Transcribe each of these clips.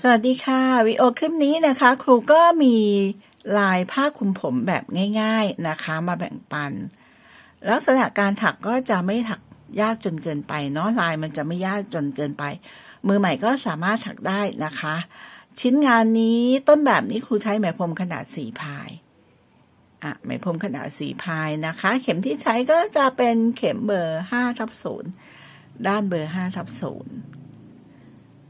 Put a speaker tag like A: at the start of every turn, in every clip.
A: สวัสดีค่ะวิดีโอคลิปนี้นะคะ ครูก็มีลายผ้าคลุมผมแบบง่าย ๆนะคะ มาแบ่งปัน ลักษณะการถักก็จะไม่ถักยากจนเกินไปเนาะลายมันจะไม่ยากจนเกินไป มือใหม่ก็สามารถถักได้นะคะ ชิ้นงานนี้ต้นแบบนี้ครูใช้ไหมพรมขนาดสี่พายอะไหมพรมขนาดสี่พายนะคะ เข็มที่ใช้ก็จะเป็นเข็มเบอร์ห้าทับศูนย์ด้านเบอร์ห้าทับศูนย์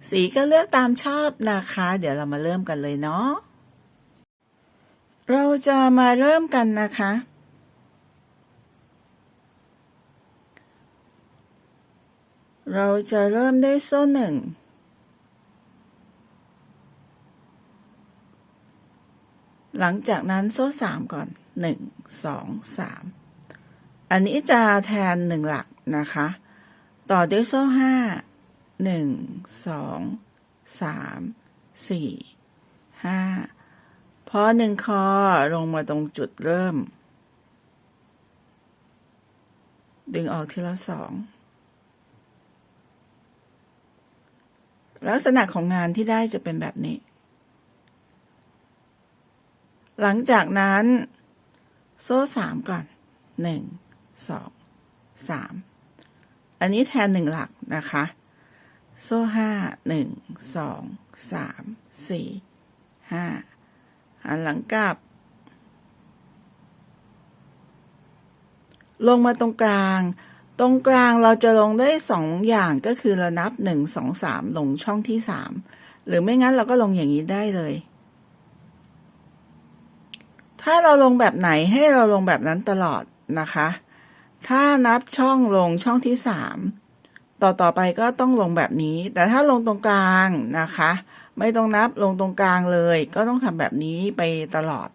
A: สีก็เลือกตามชอบนะคะ เดี๋ยวเรามาเริ่มกันเลยเนาะ เราจะมาเริ่มกันนะคะ เราจะเริ่มด้วยโซ่หนึ่ง หลังจากนั้นโซ่สามก่อนหนึ่งสองสาม อันนี้จะแทนหนึ่งหลักนะคะ ต่อด้วยโซ่ห้า หนึ่งสองสามสี่ห้าพอหนึ่งคอลงมาตรงจุดเริ่ม ดึงออกทีละสองลักษณะของงานที่ได้จะเป็นแบบนี้ หลังจากนั้น โซ่สามก่อนหนึ่งสองสามอันนี้แทนหนึ่งหลักนะคะ โซ่ห้าหนึ่งสองสามสี่ห้าหันหลังกลับ ลงมาตรงกลาง ตรงกลางเราจะลงได้สองอย่างก็คือเรานับหนึ่งสองสามลงช่องที่สามหรือไม่งั้นเราก็ลงอย่างนี้ได้เลย ถ้าเราลงแบบไหนให้เราลงแบบนั้นตลอดนะคะ ถ้านับช่องลงช่องที่สาม ต่อต่อไปก็ต้องลงแบบนี้ แต่ถ้าลงตรงกลางนะคะ ไม่ต้องนับลงตรงกลางเลย ก็ต้องทำแบบนี้ไปตลอด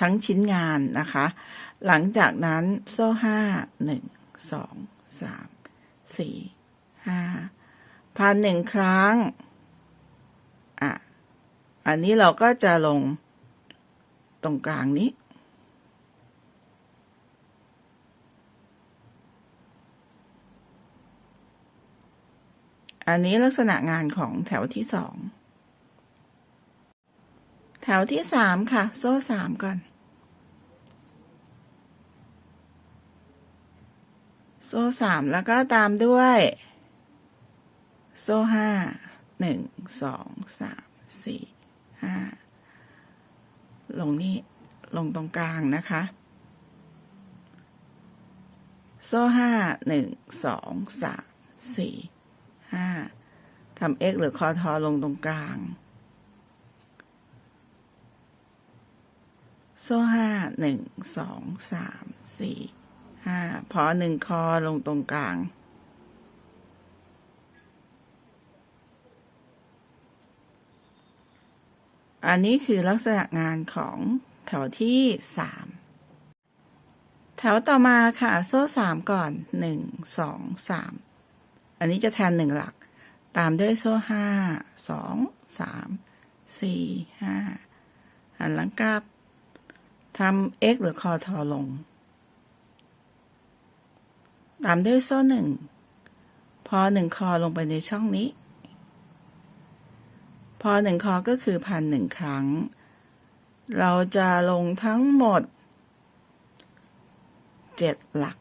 A: ทั้งชิ้นงานนะคะ หลังจากนั้นโซ่ห้าหนึ่งสองสามสี่ห้าพันหนึ่งครั้งอะอันนี้เราก็จะลงตรงกลางนี้ อันนี้ลักษณะงานของแถวที่สอง แถวที่สามค่ะ โซ่สามก่อน โซ่สามแล้วก็ตามด้วย โซ่ห้า หนึ่ง สอง สาม สี่ ห้า ลงนี่ ลงตรงกลางนะคะ โซ่ห้า หนึ่ง สอง สาม สี่ ห้าทำ x หรือคอทอลงตรงกลาง โซ่ห้าหนึ่งสองสามสี่ห้าพอหนึ่งคอลงตรงกลาง อันนี้คือลักษณะงานของแถวที่สามแถวต่อมาค่ะ โซ่สามก่อนหนึ่งสองสาม อันนี้จะแทนหนึ่งหลัก ตามด้วยโซ่ห้าสองสามสี่ห้าหันหลังกลับทำ x หรือคอทอลง ตามด้วยโซ่หนึ่งพอหนึ่งคอลงไปในช่องนี้ พอหนึ่งคอก็คือพันหนึ่งครั้ง เราจะลงทั้งหมดเจ็ดหลัก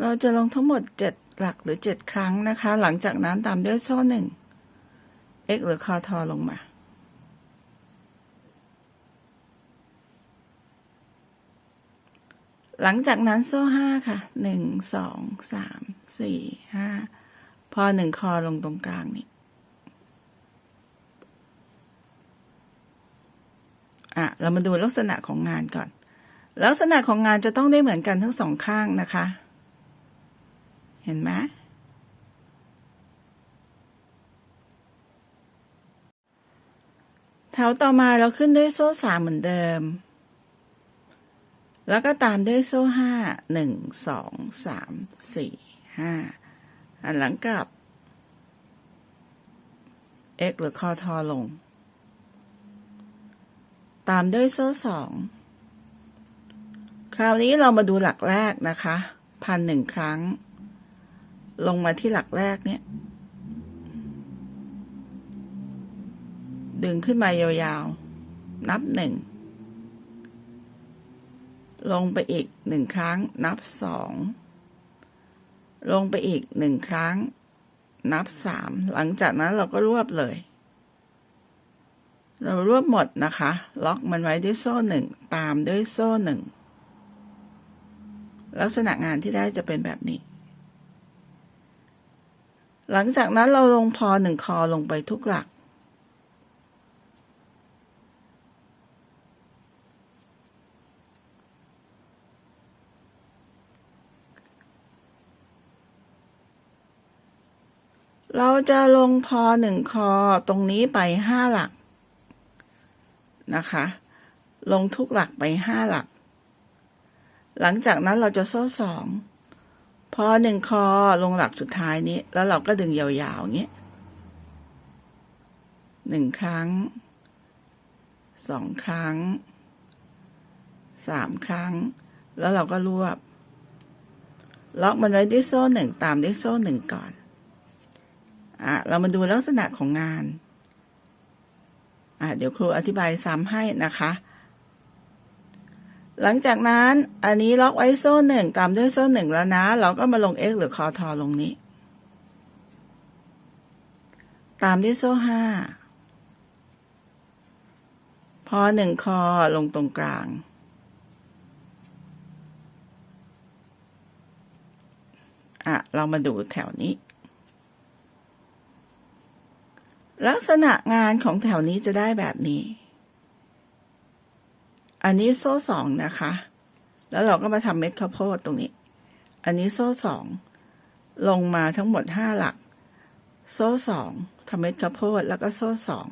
A: เราจะลงทั้งหมดเจ็ดหลักหรือเจ็ดครั้งนะคะ หลังจากนั้นตามด้วยโซ่หนึ่ง x หรือคอทอลงมา หลังจากนั้นโซ่ห้าค่ะหนึ่งสองสามสี่ห้าพอหนึ่งคอลงตรงกลางนี่อะ เรามาดูลักษณะของงานก่อน ลักษณะของงานจะต้องได้เหมือนกันทั้งสองข้างนะคะ เห็นไหมแถวต่อมาเราขึ้นด้วยโซ่สามเหมือนเดิม แล้วก็ตามด้วยโซ่ห้าหนึ่งสองสามสี่ห้าหันหลังกลับ x หรือคอทอลง ตามด้วยโซ่สองคราวนี้เรามาดูหลักแรกนะคะ พันหนึ่งครั้ง ลงมาที่หลักแรกเนี่ย ดึงขึ้นมายาวๆ นับหนึ่ง ลงไปอีกหนึ่งครั้ง นับสอง ลงไปอีกหนึ่งครั้ง นับสาม หลังจากนั้นเราก็รวบเลย เรารวบหมดนะคะ ล็อกมันไว้ด้วยโซ่หนึ่ง ตามด้วยโซ่หนึ่ง ลักษณะงานที่ได้จะเป็นแบบนี้ หลังจากนั้นเราลงพอหนึ่งคอลงไปทุกหลัก เราจะลงพอหนึ่งคอตรงนี้ไปห้าหลักนะคะ ลงทุกหลักไปห้าหลัก หลังจากนั้นเราจะโซ่สอง พอหนึ่งคอลงหลักสุดท้ายนี้ แล้วเราก็ดึงยาวๆอย่างเงี้ยหนึ่งครั้งสองครั้งสามครั้ง แล้วเราก็รวบ ล็อกมันไว้ด้วยโซ่หนึ่งตามด้วยโซ่หนึ่งก่อนอะเรามาดูลักษณะของงานอะเดี๋ยวครูอธิบายซ้ำให้นะคะ หลังจากนั้นอันนี้ล็อกไว้โซ่หนึ่งตามด้วยโซ่หนึ่งแล้วนะ เราก็มาลง x หรือคอทอลงนี้ ตามด้วยโซ่ห้าพอหนึ่งคอลงตรงกลาง อะ เรามาดูแถวนี้ ลักษณะงานของแถวนี้จะได้แบบนี้ อันนี้โซ่สองนะคะ แล้วเราก็มาทำเม็ดข้าวโพดตรงนี้ อันนี้โซ่สอง ลงมาทั้งหมดห้าหลัก โซ่สองทำเม็ดข้าวโพดแล้วก็โซ่สอง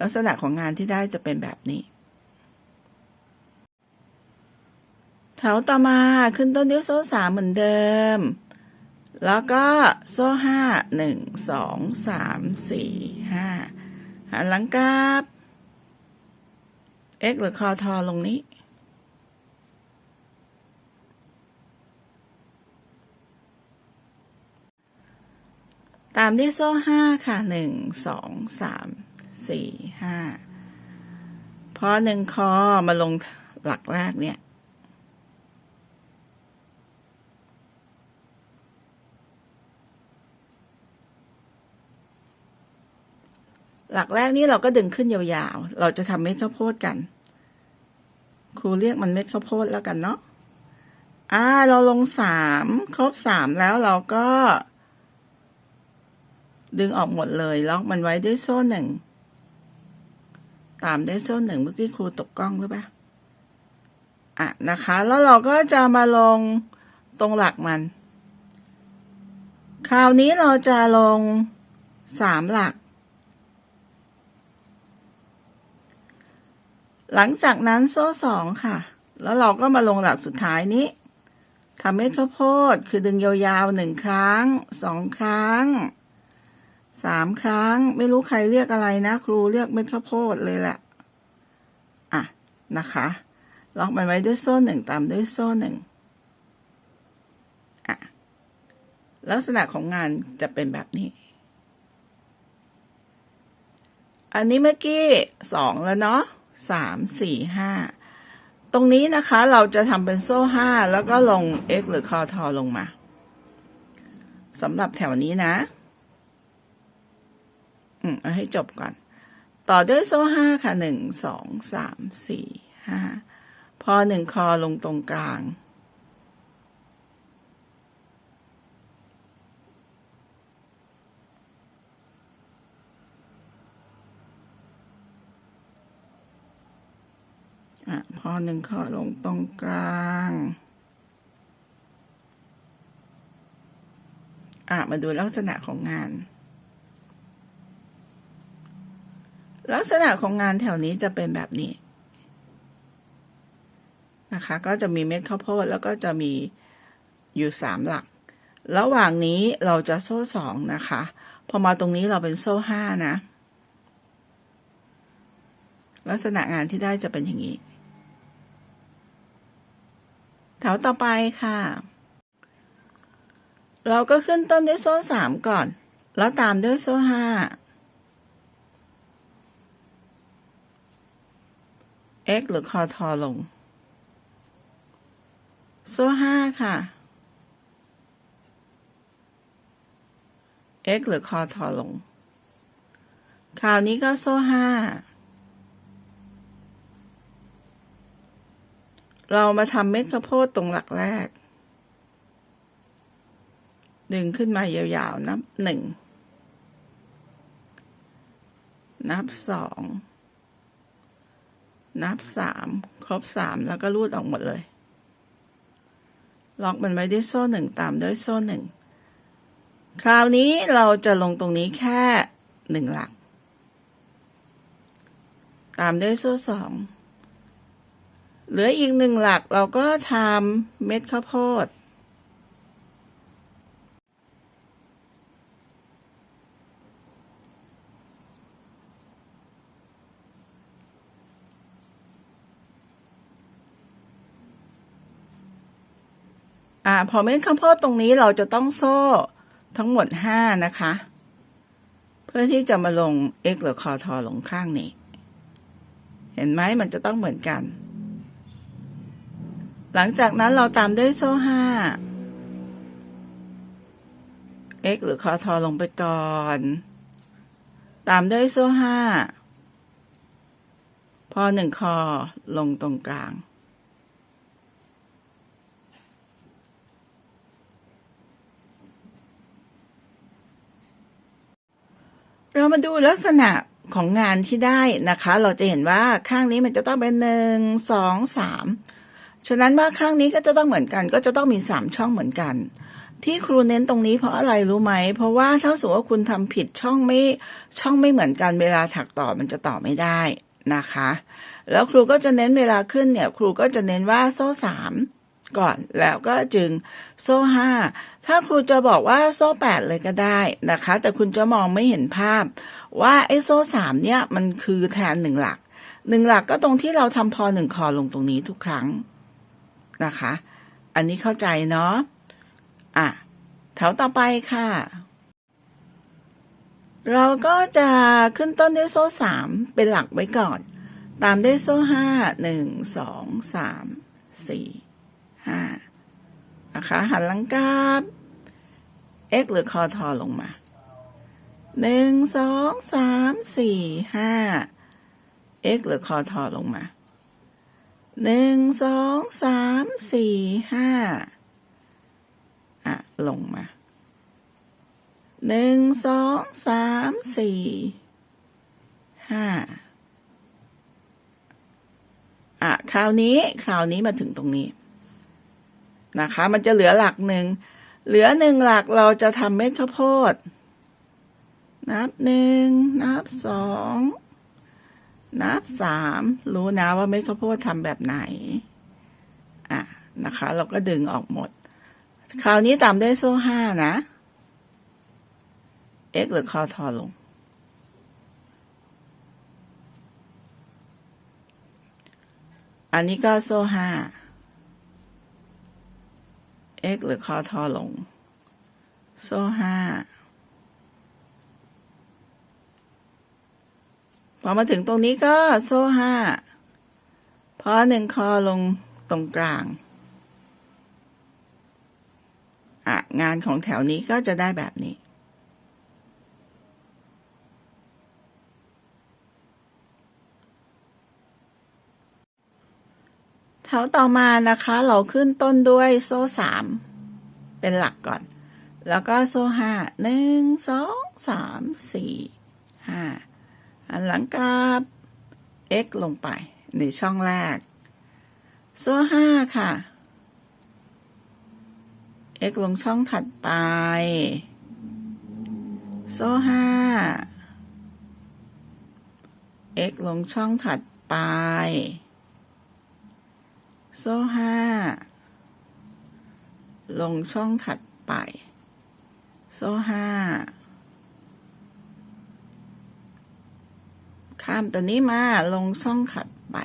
A: ลักษณะของงานที่ได้จะเป็นแบบนี้ แถวต่อมาขึ้นต้นด้วยโซ่สามเหมือนเดิม แล้วก็โซ่ห้าหนึ่งสองสามสี่ห้าหันหลังกลับ x หรือคอทอลงนี้ ตามด้วยโซ่ห้าค่ะหนึ่งสองสามสี่ห้าพอหนึ่งคอมาลงหลักแรกเนี่ย หลักแรกนี้เราก็ดึงขึ้นยาวๆ เราจะทำเม็ดข้าวโพดกัน ครูเรียกมันเม็ดข้าวโพดแล้วกันเนาะ อ่า เราลงสามครบสามแล้วเราก็ ดึงออกหมดเลยล็อกมันไว้ด้วยโซ่หนึ่ง ตามด้วยโซ่หนึ่งเมื่อกี้ครูตกกล้องหรือเปล่า อะนะคะ แล้วเราก็จะมาลงตรงหลักมัน คราวนี้เราจะลงสามหลัก หลังจากนั้นโซ่สองค่ะ แล้วเราก็มาลงหลักสุดท้ายนี้ทำเม็ดข้าวโพดคือดึงยาวๆหนึ่งครั้งสองครั้งสามครั้ง ไม่รู้ใครเรียกอะไรนะ ครูเรียกเม็ดข้าวโพดเลยแหละอะนะคะล็อกมันไว้ด้วยโซ่หนึ่งตามด้วยโซ่หนึ่งอะลักษณะของงานจะเป็นแบบนี้ อันนี้เมื่อกี้สองแล้วเนาะ สามสี่ห้าตรงนี้นะคะเราจะทำเป็นโซ่ห้าแล้วก็ลง x หรือคอทอลงมาสำหรับแถวนี้นะ อืมเอาให้จบก่อน ต่อด้วยโซ่ห้าค่ะหนึ่งสองสามสี่ห้าพอหนึ่งคอลงตรงกลาง อะพอหนึ่งข้อลงตรงกลางอะมาดูลักษณะของงาน ลักษณะของงานแถวนี้จะเป็นแบบนี้นะคะ ก็จะมีเม็ดข้าวโพดแล้วก็จะมีอยู่สามหลัก ระหว่างนี้เราจะโซ่สองนะคะ พอมาตรงนี้เราเป็นโซ่ห้านะ ลักษณะงานที่ได้จะเป็นอย่างนี้ แถวต่อไปค่ะ เราก็ขึ้นต้นด้วยโซ่สามก่อน แล้วตามด้วยโซ่ห้า x หรือคอทอลง โซ่ห้าค่ะ x หรือคอทอลง คราวนี้ก็โซ่ห้า เรามาทำเม็ดข้าวโพดตรงหลักแรก ดึงขึ้นมายาวๆ นับหนึ่ง นับสอง นับสาม ครบสามแล้วก็รูดออกหมดเลย ล็อกมันไว้ด้วยโซ่หนึ่งตามด้วยโซ่หนึ่ง คราวนี้เราจะลงตรงนี้แค่หนึ่งหลัก ตามด้วยโซ่สอง เหลืออีกหนึ่งหลักเราก็ทำเม็ดข้าวโพด อ่า พอเม็ดข้าวโพดตรงนี้เราจะต้องโซ่ทั้งหมดห้านะคะ เพื่อที่จะมาลง x หรือคอทอลงข้างนี้ เห็นไหมมันจะต้องเหมือนกัน หลังจากนั้นเราตามด้วยโซ่ห้า x หรือคอทอลงไปก่อน ตามด้วยโซ่ห้า พอหนึ่งคอลงตรงกลาง เรามาดูลักษณะของงานที่ได้นะคะ เราจะเห็นว่าข้างนี้มันจะต้องเป็นหนึ่งสองสาม ฉะนั้นว่าข้างนี้ก็จะต้องเหมือนกัน ก็จะต้องมีสามช่องเหมือนกัน ที่ครูเน้นตรงนี้เพราะอะไรรู้ไหม เพราะว่าถ้าสมมติว่าคุณทำผิดช่องไม่ช่องไม่เหมือนกันเวลาถักต่อมันจะต่อไม่ได้นะคะ แล้วครูก็จะเน้นเวลาขึ้นเนี่ย ครูก็จะเน้นว่าโซ่สามก่อนแล้วก็จึงโซ่ห้าถ้าครูจะบอกว่าโซ่แปดเลยก็ได้นะคะ แต่คุณจะมองไม่เห็นภาพ ว่าไอ้โซ่สามเนี่ยมันคือแทนหนึ่งหลักหนึ่งหลักก็ตรงที่เราทำพอหนึ่งคอลงตรงนี้ทุกครั้ง นะคะ อันนี้เข้าใจเนาะอะแถวต่อไปค่ะ เราก็จะขึ้นต้นด้วยโซ่สามเป็นหลักไว้ก่อน ตามด้วยโซ่ห้าหนึ่งสองสามสี่ห้านะคะ หันหลังกาบ x หรือคอทอลงมาหนึ่งสองสามสี่ห้า x หรือคอทอลงมา หนึ่งสองสามสี่ห้าอะ ลงมาหนึ่งสองสามสี่ห้าอะคราวนี้คราวนี้มาถึงตรงนี้นะคะ มันจะเหลือหลักหนึ่งเหลือหนึ่งหลักเราจะทำเม็ดข้าวโพด นับหนึ่งนับสอง นับสามรู้นะว่าเม็ดข้าวโพดทำแบบไหน อะนะคะ เราก็ดึงออกหมด คราวนี้ตามด้วยโซ่ห้านะ x หรือคอทอลง อันนี้ก็โซ่ห้า x หรือคอทอลง โซ่ห้า พอมาถึงตรงนี้ก็โซ่ห้าพอหนึ่งคอลงตรงกลางอะงานของแถวนี้ก็จะได้แบบนี้ แถวต่อมานะคะเราขึ้นต้นด้วยโซ่สามเป็นหลักก่อน แล้วก็โซ่ห้าหนึ่งสองสามสี่ห้า อันหลังกับ x ลงไปในช่องแรก โซ่ห้าค่ะ x ลงช่องถัดไป โซ่ห้า x ลงช่องถัดไป โซ่ห้า ลงช่องถัดไป โซ่ห้า ข้ามตัวนี้มาลงช่องถัดไป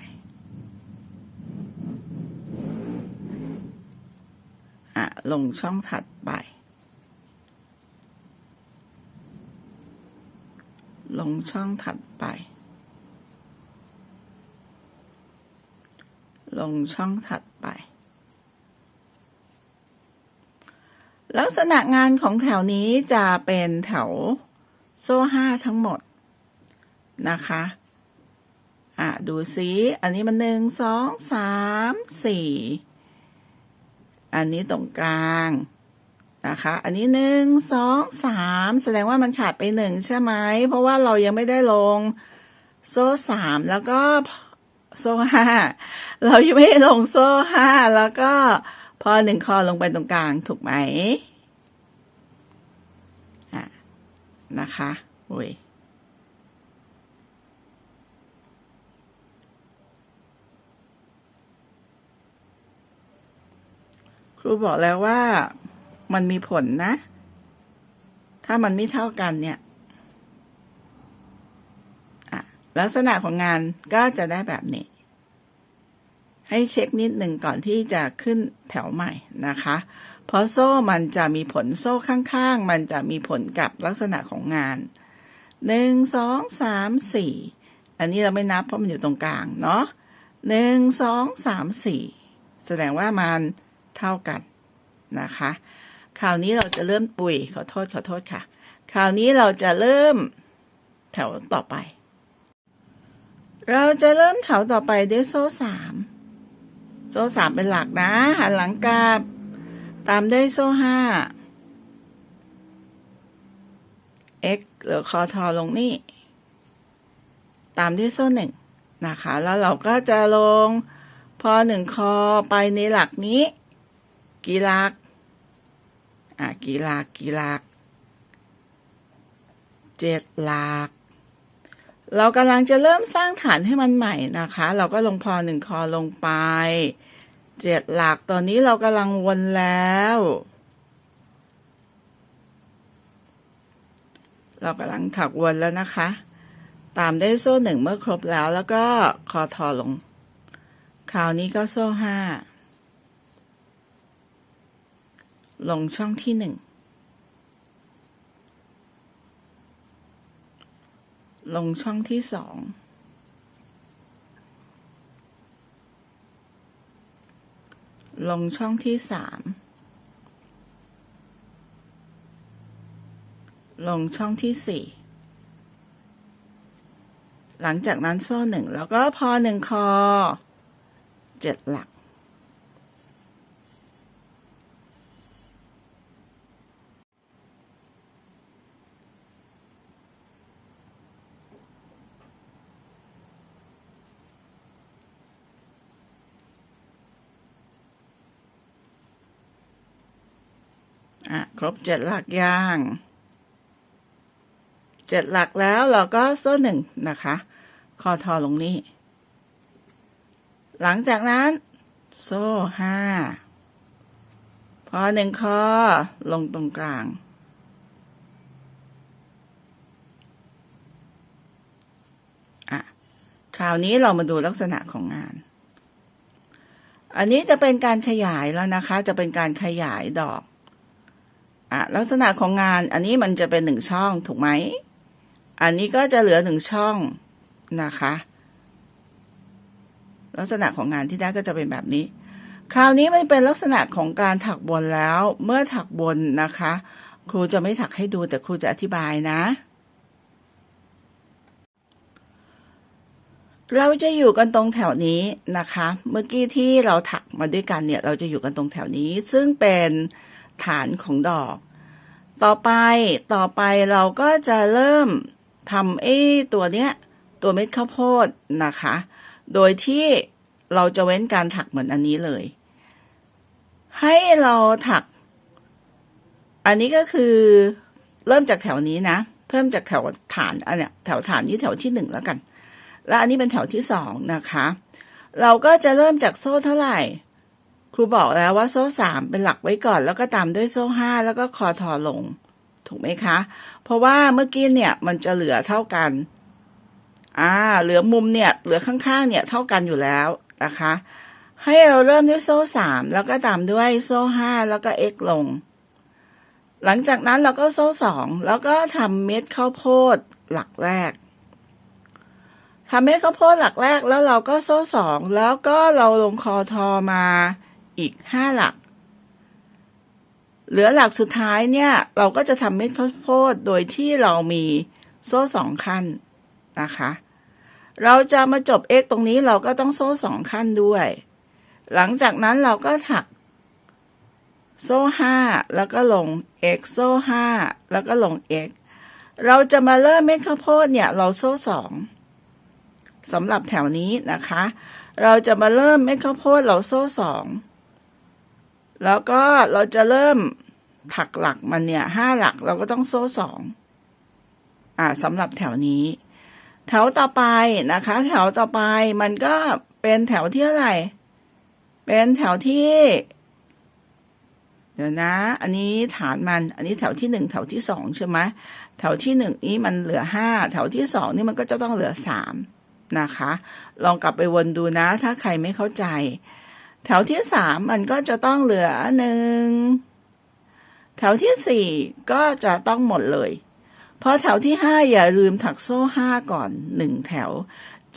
A: อะ ลงช่องถัดไป ลงช่องถัดไป ลงช่องถัดไป ลักษณะงานของแถวนี้จะเป็นแถวโซ่ห้าทั้งหมด นะคะอะดูซิอันนี้มันหนึ่งสองสามสี่อันนี้ตรงกลางนะคะ อันนี้หนึ่งสองสามแสดงว่ามันขาดไปหนึ่งใช่ไหมเพราะว่าเรายังไม่ได้ลงโซ่สามแล้วก็โซ่ห้าเรายังไม่ได้ลงโซ่ห้าแล้วก็พอหนึ่งคอลงไปตรงกลางถูกไหมอะนะคะอุ้ย รูบอกแล้วว่ามันมีผลนะ ถ้ามันไม่เท่ากันเนี่ยลักษณะของงานก็จะได้แบบนี้ ให้เช็คนิดหนึ่งก่อนที่จะขึ้นแถวใหม่นะคะ เพราะโซ่มันจะมีผลโซ่ข้างๆ มันจะมีผลกับลักษณะของงานหนึ่งสองสามสี่อันนี้เราไม่นับเพราะมันอยู่ตรงกลางเนาะหนึ่งสองสามสี่แสดงว่ามัน เท่ากันนะคะคราวนี้เราจะเริ่มปุ๋ยขอโทษขอโทษค่ะ คราวนี้เราจะเริ่มแถวต่อไป เราจะเริ่มแถวต่อไปด้วยโซ่สามโซ่สามเป็นหลักนะหันหลังกลับตามด้วยโซ่ห้า x หรือคอทอลงนี่ ตามด้วยโซ่หนึ่งนะคะ แล้วเราก็จะลงพอหนึ่งคอไปในหลักนี้ กี่หลักอะกี่หลักกี่หลักเจ็ดหลัก เรากำลังจะเริ่มสร้างฐานให้มันใหม่นะคะ เราก็ลงพอหนึ่งคอลงไปเจ็ดหลักตอนนี้เรากำลังวนแล้ว เรากำลังถักวนแล้วนะคะ ตามได้โซ่หนึ่งเมื่อครบแล้วแล้วก็คอทอลง คราวนี้ก็โซ่ห้า ลงช่องที่หนึ่งลงช่องที่สองลงช่องที่สามลงช่องที่สี่หลังจากนั้นโซ่หนึ่งแล้วก็พอหนึ่งคอเจ็ดหลัก บเจ็ดหลักย่างเจ็ดหลักแล้วเราก็โซ่หนึ่งนะคะ คอทอลงนี่หลังจากนั้น โซ่ห้าพอหนึ่งคอลงตรงกลาง อะ คราวนี้เรามาดูลักษณะของงาน อันนี้จะเป็นการขยายแล้วนะคะ จะเป็นการขยายดอก อะลักษณะของงานอันนี้มันจะเป็นหนึ่งช่องถูกไหม อันนี้ก็จะเหลือหนึ่งช่องนะคะ ลักษณะของงานที่ได้ก็จะเป็นแบบนี้ คราวนี้มันเป็นลักษณะของการถักบนแล้ว เมื่อถักบนนะคะ ครูจะไม่ถักให้ดูแต่ครูจะอธิบายนะ เราจะอยู่กันตรงแถวนี้นะคะ เมื่อกี้ที่เราถักมาด้วยกันเนี่ย เราจะอยู่กันตรงแถวนี้ ซึ่งเป็นฐานของดอก ต่อไปต่อไปเราก็จะเริ่มทำไอ้ตัวเนี้ย ตัวเม็ดข้าวโพดนะคะ โดยที่เราจะเว้นการถักเหมือนอันนี้เลย ให้เราถัก อันนี้ก็คือเริ่มจากแถวนี้นะเพิ่มจากแถวฐานอันเนี้ยแถวฐานนี้แถวที่หนึ่งแล้วกัน และอันนี้เป็นแถวที่สองนะคะ เราก็จะเริ่มจากโซ่เท่าไหร่ ครูบอกแล้วว่าโซ่สามเป็นหลักไว้ก่อน แล้วก็ตามด้วยโซ่ห้าแล้วก็คอทอลง ถูกไหมคะ เพราะว่าเมื่อกี้เนี่ยมันจะเหลือเท่ากันอ่าเหลือมุมเนี่ยเหลือข้างๆเนี่ยเท่ากันอยู่แล้วนะคะ ให้เราเริ่มด้วยโซ่สามแล้วก็ตามด้วยโซ่ห้าแล้วก็ x ลง หลังจากนั้นเราก็โซ่สองแล้วก็ทำเม็ดข้าวโพดหลักแรกทำเม็ดข้าวโพดหลักแรกแล้วเราก็โซ่สองแล้วก็เราลงคอทอมา อีกห้าหลัก เหลือหลักสุดท้ายเนี่ย เราก็จะทำเม็ดข้าวโพดโดยที่เรามีโซ่สองขั้นนะคะ เราจะมาจบ x ตรงนี้เราก็ต้องโซ่สองขั้นด้วย หลังจากนั้นเราก็ถัก โซ่ห้าแล้วก็ลง x โซ่ห้าแล้วก็ลง x เราจะมาเริ่มเม็ดข้าวโพดเนี่ยเราโซ่สองสำหรับแถวนี้นะคะ เราจะมาเริ่มเม็ดข้าวโพดเราโซ่สอง แล้วก็เราจะเริ่มถักหลักมันเนี่ยห้าหลักเราก็ต้องโซ่สองอ่าสำหรับแถวนี้ แถวต่อไปนะคะ แถวต่อไปมันก็เป็นแถวที่เท่าไร เป็นแถวที่ เดี๋ยวนะ อันนี้ฐานมัน อันนี้แถวที่หนึ่งแถวที่สองใช่ไหมแถวที่หนึ่งนี้มันเหลือห้าแถวที่สองนี่มันก็จะต้องเหลือสามนะคะ ลองกลับไปวนดูนะ ถ้าใครไม่เข้าใจ แถวที่สามมันก็จะต้องเหลือหนึ่งแถวที่สี่ก็จะต้องหมดเลย เพราะแถวที่ห้าอย่าลืมถักโซ่ห้าก่อนหนึ่งแถว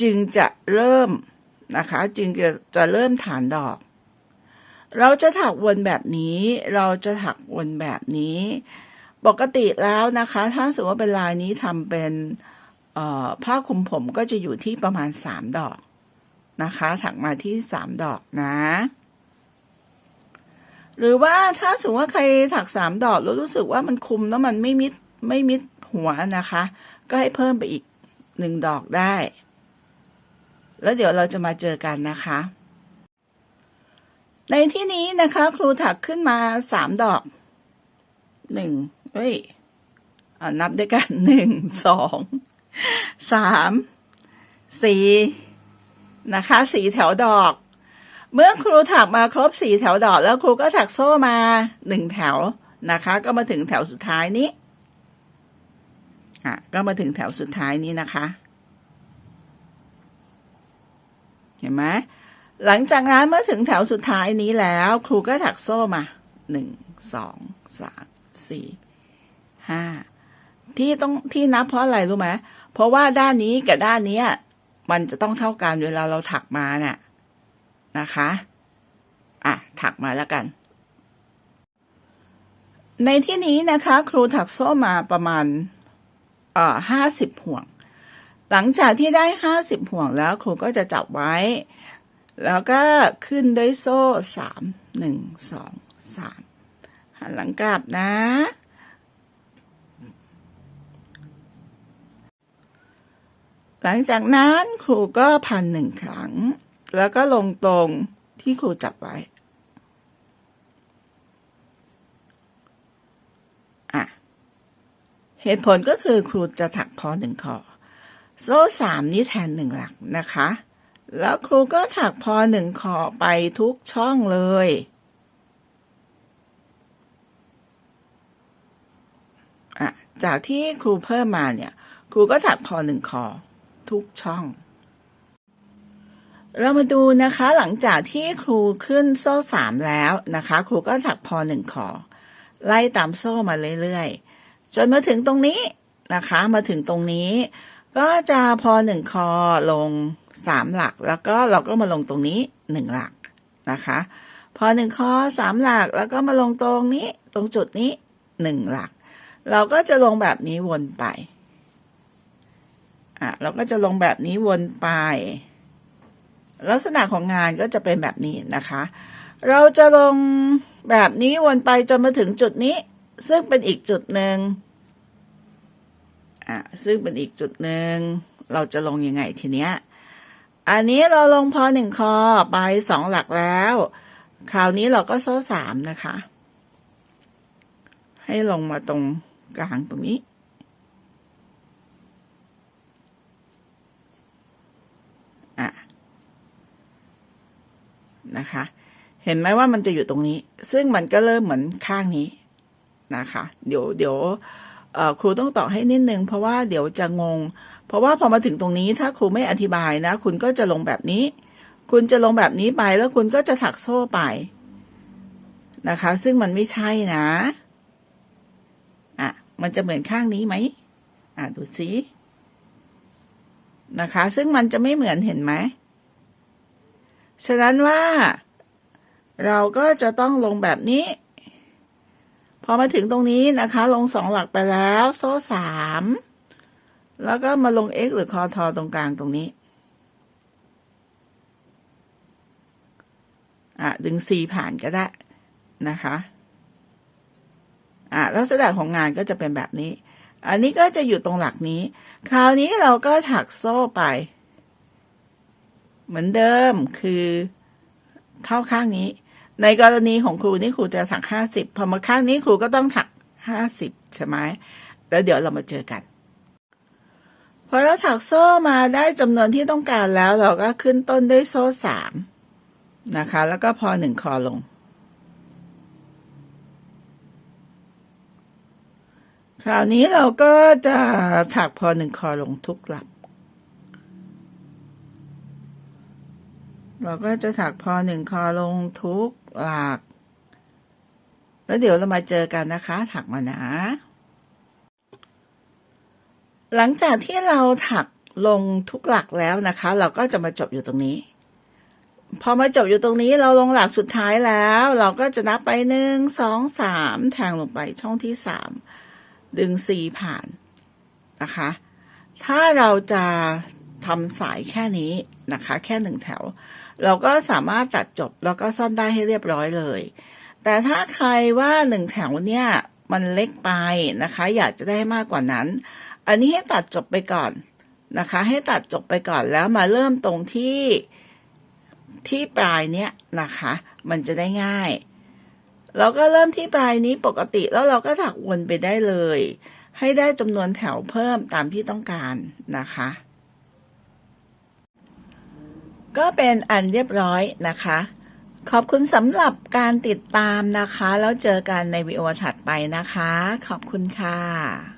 A: จึงจะเริ่มนะคะ จึงจะจะเริ่มฐานดอก เราจะถักวนแบบนี้ เราจะถักวนแบบนี้ ปกติแล้วนะคะ ถ้าสมมติว่าเป็นลายนี้ทำเป็นผ้าคลุมผมก็จะอยู่ที่ประมาณสามดอก นะคะ ถักมาที่สามดอกนะ หรือว่าถ้าสมมติว่าใครถักสามดอกแล้วรู้สึกว่ามันคุมแล้วมันไม่มิดไม่มิดหัวนะคะ ก็ให้เพิ่มไปอีกหนึ่งดอกได้ แล้วเดี๋ยวเราจะมาเจอกันนะคะ ในที่นี้นะคะครูถักขึ้นมาสามดอกหนึ่งเฮ้ยนับด้วยกันหนึ่งสองสามสี่ นะคะ สี่แถวดอก เมื่อครูถักมาครบสี่แถวดอก แล้วครูก็ถักโซ่มาหนึ่งแถวนะคะ ก็มาถึงแถวสุดท้ายนี้อะก็มาถึงแถวสุดท้ายนี้นะคะ เห็นไหมหลังจากนั้นเมื่อถึงแถวสุดท้ายนี้แล้ว ครูก็ถักโซ่มาหนึ่งสองสามสี่ห้าที่ต้องที่นับเพราะอะไรรู้ไหมเพราะว่าด้านนี้กับด้านนี้ มันจะต้องเท่ากันเวลาเราถักมาน่ะนะคะ อะ ถักมาแล้วกัน ในที่นี้นะคะ ครูถักโซ่มาประมาณเอ่อห้าสิบห่วง หลังจากที่ได้ห้าสิบห่วงแล้ว ครูก็จะจับไว้ แล้วก็ขึ้นด้วยโซ่สามหนึ่งสองสามหันหลังกลับนะ หลังจากนั้นครูก็พันหนึ่งครั้ง แล้วก็ลงตรงที่ครูจับไว้อะเหตุผลก็คือครูจะถักพอหนึ่งคอ โซ่สามนี้แทนหนึ่งหลักนะคะ แล้วครูก็ถักพอหนึ่งคอไปทุกช่องเลยจากที่ครูเพิ่มมาเนี่ย ครูก็ถักพอหนึ่งคอ ทุกช่อง เรามาดูนะคะหลังจากที่ครูขึ้นโซ่สามแล้วนะคะ ครูก็ถักพอหนึ่งคอไล่ตามโซ่มาเรื่อยๆ จนมาถึงตรงนี้นะคะ มาถึงตรงนี้ ก็จะพอหนึ่งคอลงสามหลัก แล้วก็เราก็มาลงตรงนี้หนึ่งหลักนะคะ พอหนึ่งคอสามหลักแล้วก็มาลงตรงนี้ตรงจุดนี้หนึ่งหลัก เราก็จะลงแบบนี้วนไป อะเราก็จะลงแบบนี้วนไป ลักษณะของงานก็จะเป็นแบบนี้นะคะ เราจะลงแบบนี้วนไปจนมาถึงจุดนี้ ซึ่งเป็นอีกจุดหนึ่งอะซึ่งเป็นอีกจุดหนึ่งเราจะลงยังไงทีเนี้ย อันนี้เราลงพอหนึ่งคอไปสองหลักแล้ว คราวนี้เราก็โซ่สามนะคะ ให้ลงมาตรงกลางตรงนี้ นะคะ เห็นไหมว่ามันจะอยู่ตรงนี้ ซึ่งมันก็เริ่มเหมือนข้างนี้นะคะ เดี๋ยวเดี๋ยวครูต้องต่อให้นิดนึง เพราะว่าเดี๋ยวจะงง เพราะว่าพอมาถึงตรงนี้ถ้าครูไม่อธิบายนะ คุณก็จะลงแบบนี้ คุณจะลงแบบนี้ไปแล้วคุณก็จะถักโซ่ไปนะคะ ซึ่งมันไม่ใช่นะอะมันจะเหมือนข้างนี้ไหมอะดูสินะคะ ซึ่งมันจะไม่เหมือนเห็นไหม ฉะนั้นว่า เราก็จะต้องลงแบบนี้ พอมาถึงตรงนี้นะคะ ลงสองหลักไปแล้ว โซ่สามแล้วก็มาลง x หรือคอทอตรงกลางตรงนี้อะดึง c ผ่านก็ได้นะคะอะลักษณะของงานก็จะเป็นแบบนี้ อันนี้ก็จะอยู่ตรงหลักนี้ คราวนี้เราก็ถักโซ่ไป เหมือนเดิมคือเท่าข้างนี้ ในกรณีของครูนี่ครูจะถักห้าสิบพอมาข้างนี้ครูก็ต้องถักห้าสิบใช่ไหมแล้วเดี๋ยวเรามาเจอกันพอเราถักโซ่มาได้จำนวนที่ต้องการแล้วเราก็ขึ้นต้นด้วยโซ่สามนะคะ แล้วก็พอหนึ่งคอลง คราวนี้เราก็จะถักพอหนึ่งคอลงทุกหลัก เราก็จะถักพอหนึ่งคอลงทุกหลัก แล้วเดี๋ยวเรามาเจอกันนะคะ ถักมานะ หลังจากที่เราถักลงทุกหลักแล้วนะคะ เราก็จะมาจบอยู่ตรงนี้ พอมาจบอยู่ตรงนี้เราลงหลักสุดท้ายแล้ว เราก็จะนับไปหนึ่งสองสามแทงลงไปช่องที่สามดึงซีผ่านนะคะ ถ้าเราจะทำสายแค่นี้นะคะ แค่หนึ่งแถว เราก็สามารถตัดจบแล้วก็ซ่อนได้ให้เรียบร้อยเลย แต่ถ้าใครว่าหนึ่งแถวเนี่ยมันเล็กไปนะคะ อยากจะได้มากกว่านั้น อันนี้ให้ตัดจบไปก่อนนะคะ ให้ตัดจบไปก่อนแล้วมาเริ่มตรงที่ที่ปลายเนี้ยนะคะ มันจะได้ง่าย เราก็เริ่มที่ปลายนี้ปกติแล้วเราก็ถักวนไปได้เลย ให้ได้จำนวนแถวเพิ่มตามที่ต้องการนะคะ ก็เป็นอันเรียบร้อยนะคะ ขอบคุณสำหรับการติดตามนะคะ แล้วเจอกันในวิดีโอถัดไปนะคะ ขอบคุณค่ะ